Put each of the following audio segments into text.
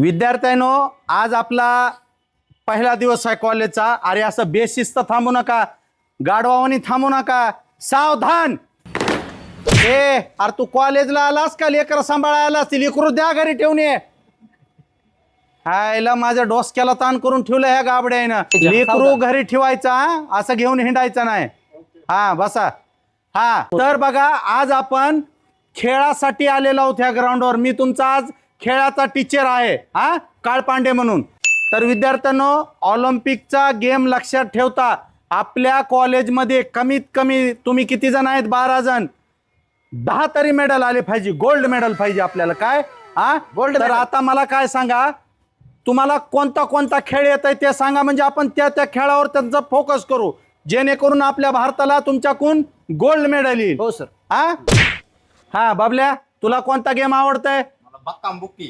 विद्यार्थ्यांनो आज आपला पहिला दिवस आहे कॉलेजचा. अरे असं बेशिस्त थांबू नका. गाडवावानी थांबू नका. सावधान! ए अरे तू कॉलेजला आलास का? लेकर सांभाळायला ती लेकरू द्या घरी ठेवून ये. हायला माझ्या डोसक्याला ताण करून ठेवलं ह्या गाबड्यानं लेकरू घरी ठेवायचा हा? असं घेऊन हिंडायचं नाही. हा बसा. हा तर बघा आज आपण खेळासाठी आलेलो आहोत ह्या ग्राउंडवर मी तुमचा आज खेळाचा टीचर आहे हा? काळपांडे म्हणून. तर विद्यार्थ्यांनो ऑलिम्पिकचा गेम लक्षात ठेवता आपल्या कॉलेजमध्ये कमीत कमी तुम्ही किती जण आहेत? बारा जण. दहा तरी मेडल आले पाहिजे गोल्ड मेडल पाहिजे आपल्याला. काय? हा? गोल्ड तर आता मला काय सांगा? तुम्हाला कोणता कोणता खेळ येत आहे ते सांगा. म्हणजे आपण त्या त्या खेळावर त्यांचा फोकस करू. जेणेकरून आपल्या भारताला तुमच्याकडून गोल्ड मेडल येईल. हो सर. हा? हा बाबल्या तुला कोणता गेम आवडतंय? बक्काम बुक्की.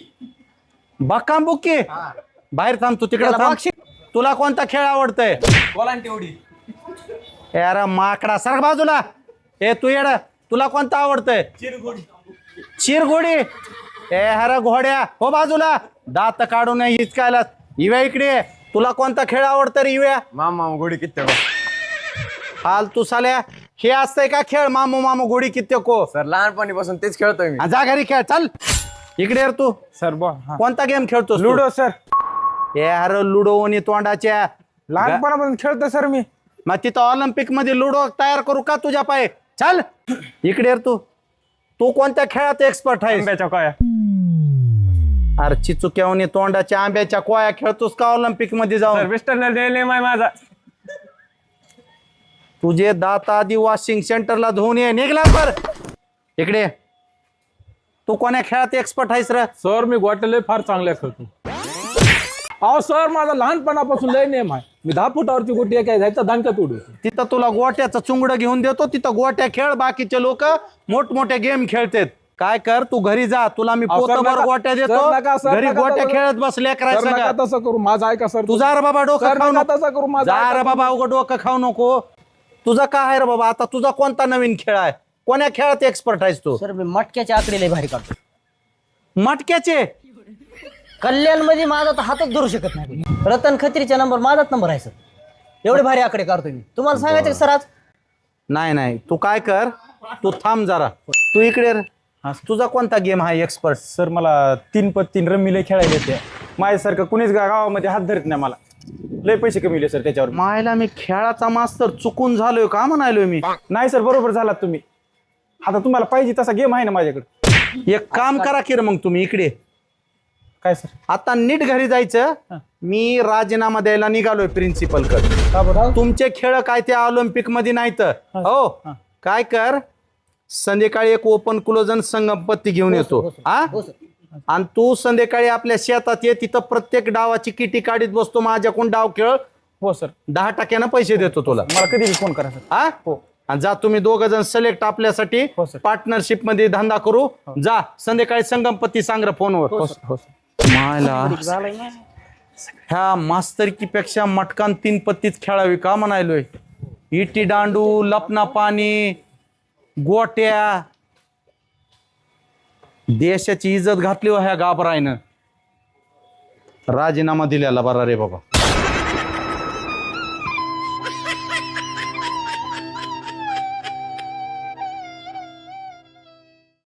बक्काम बुक्की? बाहेर थांब तू तिकडे त्याला थांब. तुला कोणता खेळ आवडतंय? कोलांटी उडी यार माकडा सर बाजूला. ए तू येड. तुला कोणता आवडतंय? चिरगुडी. चिरगोडी? ए हर घोड्या. हो बाजूला. दात काढू नये हिचकायला इव्या इकडे. तुला कोणता खेळ आवडतं रे इव्या? मामा गोडी किती हाल तू साल्या. हे असतंय का खेळ? मामू मामू गोडी किती को सर लहानपणीपासून तेच खेळतोय मी. जा घरी खेळ. चल. इकडे ये रे तू. सर हा. कोणता गेम खेळतोस तू? Ludo sir. ए हर लुडो आणि तोंडाच्या. लहानपणापासून खेळतो सर मी. मग तिथं ऑलिम्पिकमध्ये लुडो तयार करू का तुझ्या पाय? चल. इकडे ये रे तू. तू कोणत्या खेळात एक्सपर्ट आहेस? आंब्याच्या काय. अरे चिचुक्यावनी तोंडाच्या आंब्याच्या कोया खेळतोस का ऑलिम्पिकमध्ये सर जाऊन वेस्टर्न नेम आहे माझा. तुझे दात आधी वॉशिंग सेंटरला धुवून ये. निघला पर इकडे तू कोण्या खेळात एक्सपर्ट आहेस रे? सर मी गोट्या लय फार चांगल्या खेळतो. अहो सर माझा लहानपणापासून लय नेम आहे. मी दहा फुटावरची गोटी काय जायचा दांडक्यात उडू तिथं तुला गोट्याचं चुंगड घेऊन देतो तिथं गोट्या खेळ बाकीचे लोक मोठमोठे गेम खेळतात. काय कर तू घरी जा तुला मी अहो, सर, पोतभर नका- गोट्या सर, देतो. सर, घरी नका गोट्या खेळत बसले सर नका करायचं तसं करू. माझं ऐका सर तू जा रे बाबा डोकं सर, खाऊ नका तसं करू, माझं जा रे बाबा उघड डोकं खाऊ नको. तुझा काय आहे रे बाबा? आता तुझा कोणता नवीन खेळ आहे? कोण्या खेळात एक्सपर्ट आहेस तू? सर मी मटक्याच्या आकडे लय भारी काढतो. मटक्याचे? कल्याणमध्ये माझा तर हातच धरू शकत नाही. रतन खत्रीचा नंबर माझाच नंबर आहे सर. एवढे भारी आकडे काढतो मी. तुम्हाला सांगायचं सर आज? नाही नाही. तू काय कर? तू थांब जरा. तू इकडे रे. हा, तुझा कोणता गेम आहे एक्सपर्ट सर मला तीन पत तीन रम्मी लय खेळायला येते. माझ्यासारखं कुणीच गा- गावामध्ये हात धरत नाही मला. लय पैसे कमीले सर त्याच्यावर. मायला मी खेळाचा मास्तर चुकून झालोय का म्हणालोय मी? नाही सर बरोबर झालात तुम्ही. आता तुम्हाला पाहिजे तसा गेम आहे ना माझ्याकडे. एक काम करा की रे मग तुम्ही इकडे. काय सर आता नीट घरी जायचं. मी राजीनामा द्यायला निघालोय प्रिन्सिपलकडे. का बरं? तुमचे खेळ काय ते ऑलिम्पिकमध्ये नाहीत हो. काय कर? संध्याकाळी एक ओपन क्लोजन संगमपत्ती घेऊन येतो. हा हो? सर आणि तू संध्याकाळी आपल्या शेतात ये तिथं प्रत्येक डावाची किटी काढीत बसतो. माझ्याकडून डाव खेळ. हो सर दहा टक्क्यानं पैसे देतो तुला. मला कधी फोन करा सर हा? हो. आणि जा तुम्ही दोघ जण सिलेक्ट आपल्यासाठी हो, सर. पार्टनरशिपमध्ये धंदा करू. जा संध्याकाळी संगमपत्ती सांग फोनवर हो सर हो सर मायला. ह्या मास्तरकीपेक्षा मटकान तीन पत्तीच खेळावी का म्हणायलोय? इटी दांडू लपना पाणी गोट्या. देशाची इज्जत घातली हो ह्या गाबरायनं राजीनामा दिलेला बरा रे बाबा.